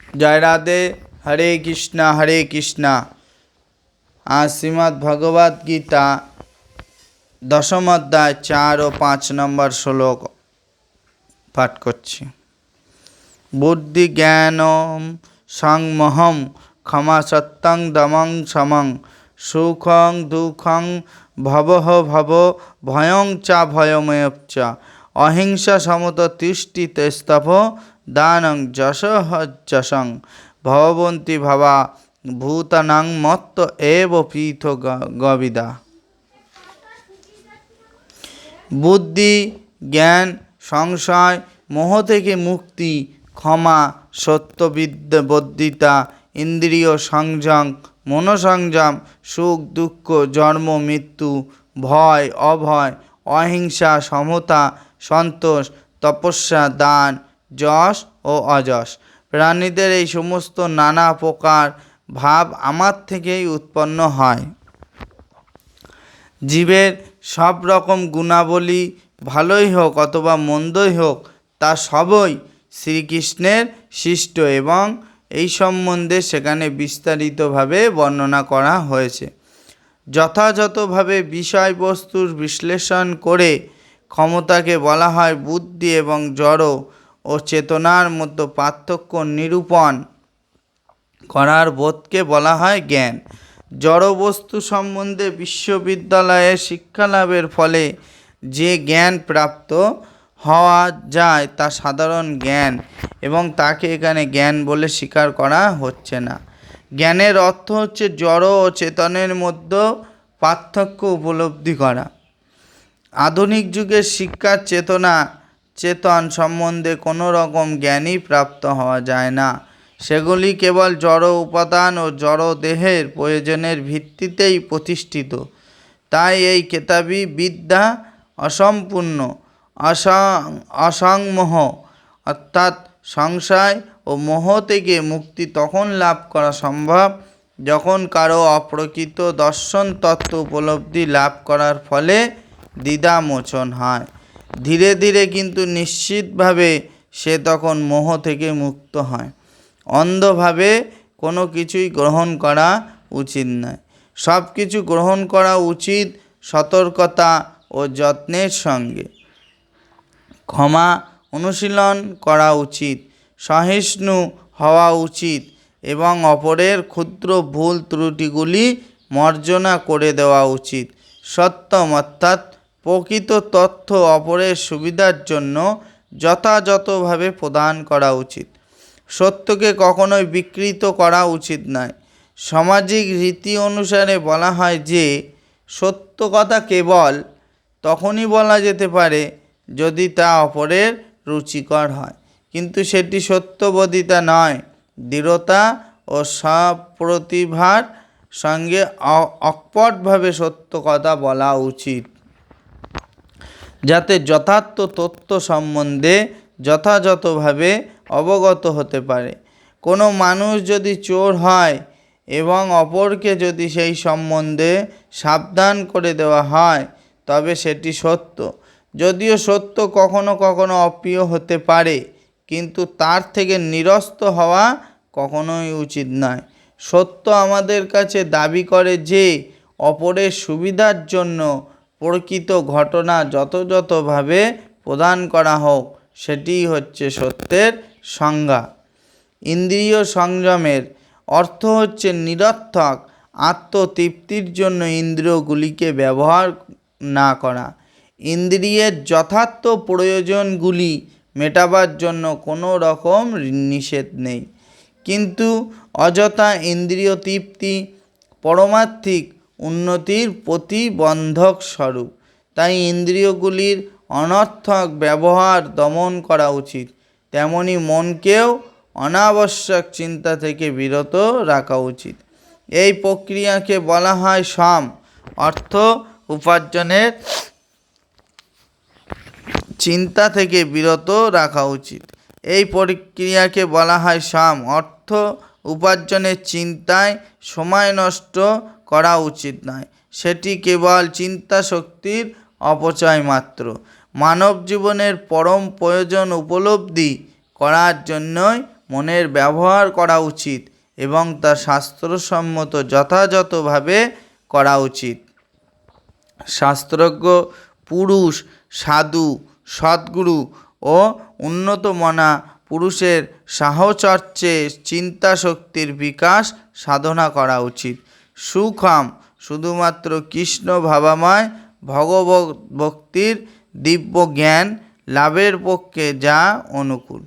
জয় রাধে, হরে কৃষ্ণা হরে কৃষ্ণা। আজ শ্রীমদ্ গীতা দশম অধ্যায় চার ও পাঁচ নম্বর শ্লোক পাঠ করছি। বুদ্ধি জ্ঞানম সংমহম ক্ষমা সত্যং দমং সমং সুখং দুঃখং ভবহ ভব ভয়ং চা ভয়ময় চ। অহিংসা সমত তিষ্ঠিতে স্তভ দানং যশ যশং ভবন্তি ভাবা ভূতানাং মত্ত এব পীথ গবিদা। বুদ্ধি, জ্ঞান, সংশয়, মোহ থেকে মুক্তি, ক্ষমা সত্যবিদ্যা বদ্ধিতা, ইন্দ্রিয় সংযম, মনোসংযম, সুখ, দুঃখ, জন্ম, মৃত্যু, ভয়, অভয়, অহিংসা, সমতা, সন্তোষ, তপস্যা, দান যশ ও অযশ। প্রাণীদের এই সমস্ত নানা প্রকার ভাব আমার থেকেই উৎপন্ন হয়। জীবের সব রকম গুণাবলী ভালোই হোক অথবা মন্দই হোক, তা সবই শ্রীকৃষ্ণের সৃষ্ট এবং এই সম্বন্ধে সেখানে বিস্তারিতভাবে বর্ণনা করা হয়েছে। যথাযথভাবে বিষয়বস্তুর বিশ্লেষণ করে ক্ষমতাকে বলা হয় বুদ্ধি এবং জড় ও চেতনার মধ্যে পার্থক্য নিরূপণ করার বোধকে বলা হয় জ্ঞান। জড়বস্তু সম্বন্ধে বিশ্ববিদ্যালয়ে শিক্ষালাভের ফলে যে জ্ঞান প্রাপ্ত হওয়া যায় তা সাধারণ জ্ঞান এবং তাকে এখানে জ্ঞান বলে স্বীকার করা হচ্ছে না। জ্ঞানের অর্থ হচ্ছে জড় ও চেতনের মধ্যে পার্থক্য উপলব্ধি করা। আধুনিক যুগের শিক্ষার চেতনা চেতন সম্বন্ধে কোনো রকম জ্ঞানই প্রাপ্ত হওয়া যায় না। সেগুলি কেবল জড় উপাদান ও জড় দেহের প্রয়োজনের ভিত্তিতেই প্রতিষ্ঠিত। তাই এই কেতাবি বিদ্যা অসম্পূর্ণ, অসং, অসংমোহ, অর্থাৎ সংশয় ও মোহ থেকে মুক্তি তখন লাভ করা সম্ভব যখন কারও অপ্রকৃত দর্শন তত্ত্ব উপলব্ধি লাভ করার ফলে দ্বিধামোচন হয়। ধীরে ধীরে কিন্তু নিশ্চিতভাবে সে তখন মোহ থেকে মুক্ত হয়। অন্ধভাবে কোনো কিছুই গ্রহণ করা উচিত নয়। সব কিছু গ্রহণ করা উচিত সতর্কতা ও যত্নের সঙ্গে। ক্ষমা অনুশীলন করা উচিত, সহিষ্ণু হওয়া উচিত এবং অপরের ক্ষুদ্র ভুল ত্রুটিগুলি মার্জনা করে দেওয়া উচিত। সত্যম অর্থাৎ প্রকৃত তথ্য অপরের সুবিধার জন্য যথাযথভাবে প্রদান করা উচিত। সত্যকে কখনোই বিকৃত করা উচিত নয়। সামাজিক রীতি অনুসারে বলা হয় যে, সত্য কথা কেবল তখনই বলা যেতে পারে যদি তা অপরের রুচিকর হয়। কিন্তু সেটি সত্যবোধিতা নয়। দৃঢ়তা ও সপ্রতিভার সঙ্গে অকপটভাবে সত্য কথা বলা উচিত। যাতে যথার্থ তথ্য সম্বন্ধে যথাযথভাবে অবগত হতে পারে। কোনো মানুষ যদি চোর হয় এবং অপরকে যদি সেই সম্বন্ধে সাবধান করে দেওয়া হয়, তবে সেটি সত্য। যদিও সত্য কখনো কখনো অপ্রিয় হতে পারে, কিন্তু তার থেকে নিরস্ত হওয়া কখনোই উচিত নয়। সত্য আমাদের কাছে দাবি করে যে, অপরের সুবিধার জন্য প্রকৃত ঘটনা যথাযথভাবে প্রদান করা হোক সেটিই হচ্ছে সত্যের সংজ্ঞা। ইন্দ্রিয় সংযমের অর্থ হচ্ছে নিরর্থক, আত্মতৃপ্তির জন্য ইন্দ্রিয়গুলিকে ব্যবহার না করা। ইন্দ্রিয়ের যথার্থ প্রয়োজনগুলি মেটাবার জন্য কোনো রকম নিষেধ নেই। কিন্তু অযথা ইন্দ্রিয় তৃপ্তি পরমার্থিক উন্নতির প্রতিবন্ধক স্বরূপ। তাই ইন্দ্রিয়গুলির অনর্থক ব্যবহার দমন করা উচিত। তেমনি মনকেও অনাবশ্যক চিন্তা থেকে বিরত রাখা উচিত। এই প্রক্রিয়াকে বলা হয় সম, অর্থ উপার্জনের চিন্তা থেকে বিরত রাখা উচিত। এই প্রক্রিয়াকে বলা হয় সাম, অর্থ উপার্জনের চিন্তায় সময় নষ্ট করা উচিত নয়। সেটি কেবল চিন্তা শক্তির অপচয় মাত্র। মানব জীবনের পরম প্রয়োজন উপলব্ধি করার জন্যই মনের ব্যবহার করা উচিত এবং তা শাস্ত্রসম্মত যথাযথভাবে করা উচিত। শাস্ত্রজ্ঞ, পুরুষ, সাধু, সদ্গুরু ও উন্নতমনা পুরুষের সাহচর্যে চিন্তা শক্তির বিকাশ সাধনা করা উচিত। সুখম, শুধুমাত্র কৃষ্ণ ভাবাময় ভগবত ভক্তির দিব্য জ্ঞান লাভের পক্ষে যা অনুকূল।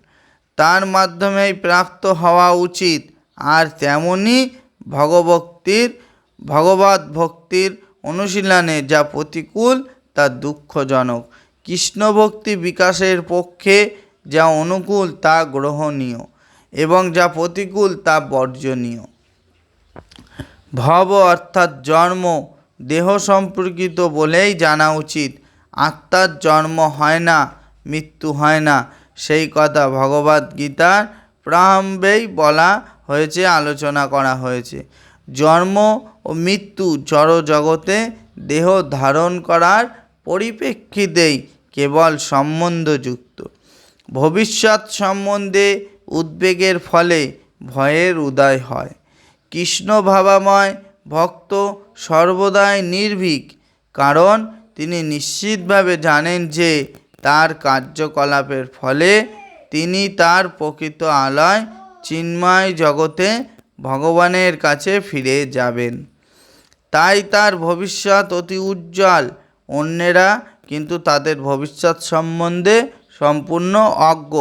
তার মাধ্যমেই প্রাপ্ত হওয়া উচিত। আর তেমনি ভগভক্তির, ভগবত ভক্তির অনুশীলনে যা প্রতিকূল, তা দুঃখজনক। কৃষ্ণ ভক্তি বিকাশের পক্ষে যা অনুকূল, তা গ্রহণীয়। এবং যা প্রতিকূল, তা বর্জনীয়। ভব অর্থাৎ জন্ম, দেহ সম্পর্কিত বলেই জানা উচিত। আত্মার জন্ম হয় না, মৃত্যু হয় না, সেই কথা ভগবদ গীতার প্রারম্ভেই বলা হয়েছে, আলোচনা করা হয়েছে। জন্ম ও মৃত্যু জড় জগতে দেহ ধারণ করার পরিপ্রেক্ষিতেই কেবল সম্বন্ধযুক্ত। ভবিষ্যৎ সম্বন্ধে উদ্বেগের ফলে ভয়ের উদয় হয়। কৃষ্ণ ভাবাময় ভক্ত সর্বদাই নির্ভীক, কারণ তিনি নিশ্চিতভাবে জানেন যে তার কার্যকলাপের ফলে তিনি তার প্রকৃত আলয় চিন্ময় জগতে ভগবানের কাছে ফিরে যাবেন। তাই তার ভবিষ্যৎ অতি উজ্জ্বল। অন্যেরা কিন্তু তাদের ভবিষ্যৎ সম্বন্ধে সম্পূর্ণ অজ্ঞ।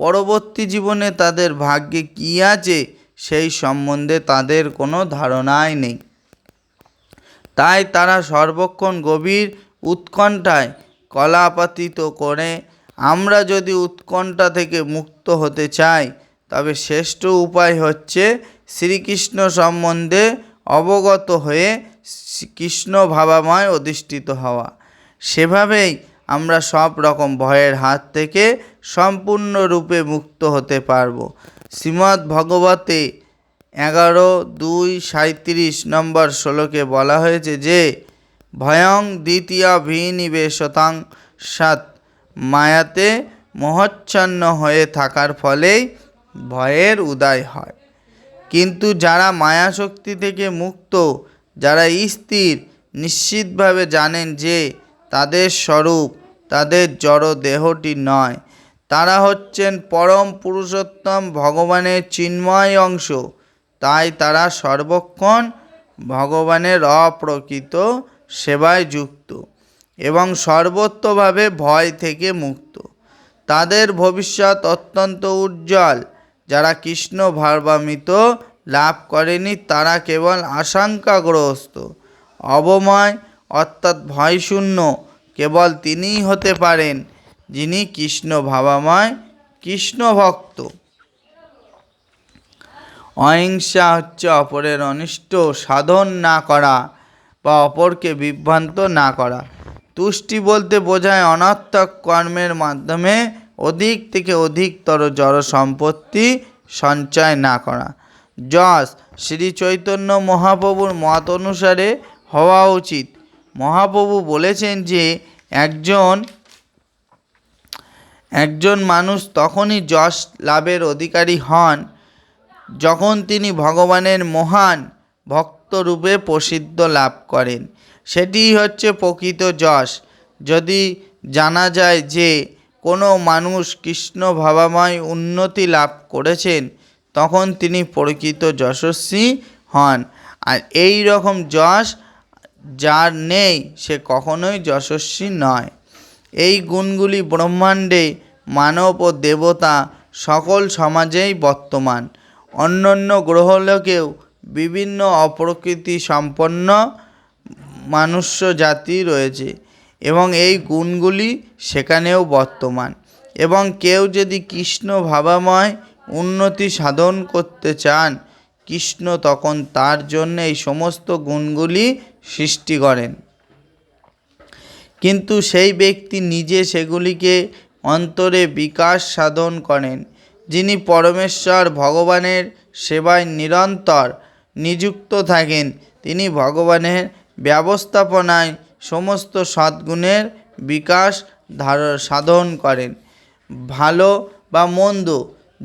পরবর্তী জীবনে তাদের ভাগ্যে কী আছে সেই সম্বন্ধে তাদের কোনো ধারণাই নেই। তাই তারা সর্বক্ষণ গভীর উৎকণ্ঠায় কলাপাতিত করে, আমরা যদি উৎকণ্ঠা থেকে মুক্ত হতে চাই, তবে শ্রেষ্ঠ উপায় হচ্ছে শ্রীকৃষ্ণ সম্বন্ধে অবগত হয়ে কৃষ্ণ ভাবাময় অধিষ্ঠিত হওয়া। সেভাবেই আমরা সব রকম ভয়ের হাত থেকে সম্পূর্ণরূপে মুক্ত হতে পারব। শ্রীমদ্ ভগবতে এগারো দুই সাঁত্রিশ নম্বর শ্লোকে বলা হয়েছে যে, ভয়ং দ্বিতীয় ভিনিবেশতাং সাত মায়াতে মোহচ্ছন্ন হয়ে থাকার ফলেই ভয়ের উদয় হয়। কিন্তু যারা মায়া শক্তি থেকে মুক্ত, যারা স্থির, নিশ্চিতভাবে জানেন যে তাদের স্বরূপ, তাদের জড় দেহটি নয়। তারা হচ্ছেন পরম পুরুষোত্তম ভগবানের চিন্ময় অংশ। তাই তারা সর্বক্ষণ ভগবানের অপ্রকৃত সেবায় যুক্ত এবং সর্বত্রভাবে ভয় থেকে মুক্ত। তাদের ভবিষ্যৎ অত্যন্ত উজ্জ্বল। যারা কৃষ্ণ ভার্বামিত লাভ করেনি, তারা কেবল আশঙ্কাগ্রস্ত। অবময় অর্থাৎ ভয়শূন্য। কেবল তিনিই হতে পারেন। যিনি কৃষ্ণ ভাবাময়, কৃষ্ণ ভক্ত। অহিংসা হচ্ছে অপরের অনিষ্ট সাধন না করা বা অপরকে বিভ্রান্ত না করা। তুষ্টি বলতে বোঝায় অনর্থক কর্মের মাধ্যমে অধিক থেকে অধিকতর জড় সম্পত্তি সঞ্চয় না করা। যশ, শ্রী চৈতন্য মহাপ্রভুর মত অনুসারে হওয়া উচিত। মহাপ্রভু বলেছেন যে, একজন একজন মানুষ তখনই যশ লাভের অধিকারী হন, যখন তিনি ভগবানের মহান ভক্তরূপে প্রসিদ্ধ লাভ করেন। সেটিই হচ্ছে প্রকৃত যশ। যদি জানা যায় যে কোনো মানুষ কৃষ্ণ ভাবাময় উন্নতি লাভ করেছেন, তখন তিনি প্রকৃত যশস্বী হন। আর এই রকম যশ যার নেই, সে কখনোই যশস্বী নয়। এই গুণগুলি ব্রহ্মাণ্ডে মানব ও দেবতা সকল সমাজেই বর্তমান। অন্যান্য গ্রহলোকেও বিভিন্ন অপ্রকৃতি সম্পন্ন মানুষ্য জাতি রয়েছে এবং এই গুণগুলি সেখানেও বর্তমান এবং কেউ যদি কৃষ্ণ ভাবাময় উন্নতি সাধন করতে চান, কৃষ্ণ তখন তার জন্য এই সমস্ত গুণগুলি সৃষ্টি করেন। কিন্তু সেই ব্যক্তি নিজে সেগুলিকে অন্তরে বিকাশ সাধন করেন, যিনি পরমেশ্বর, ভগবানের সেবায় নিরন্তর নিযুক্ত থাকেন। তিনি ভগবানের ব্যবস্থাপনায় সমস্ত সদ্গুণের বিকাশ সাধন করেন। ভালো বা মন্দ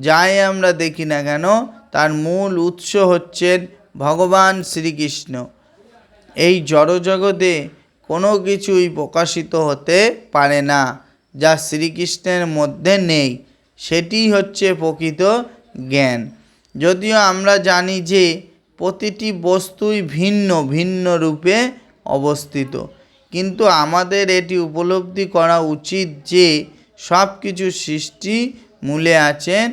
যাই আমরা দেখি না কেন, তার মূল উৎস হচ্ছেন ভগবান শ্রীকৃষ্ণ। এই জড়জগতে কোনো কিছুই প্রকাশিত হতে পারে না, যা শ্রীকৃষ্ণের মধ্যে নেই। সেটি হচ্ছে প্রকৃত জ্ঞান। যদিও আমরা জানি যে প্রতিটি বস্তুই ভিন্ন ভিন্ন রূপে অবস্থিত, কিন্তু আমাদের এটি উপলব্ধি করা উচিত যে সব কিছু সৃষ্টি মূলে আছেন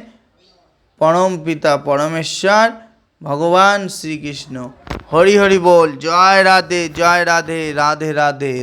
পরম পিতা পরমেশ্বর ভগবান শ্রীকৃষ্ণ। হরি হরি বল জয় রাধে জয় রাধে রাধে রাধে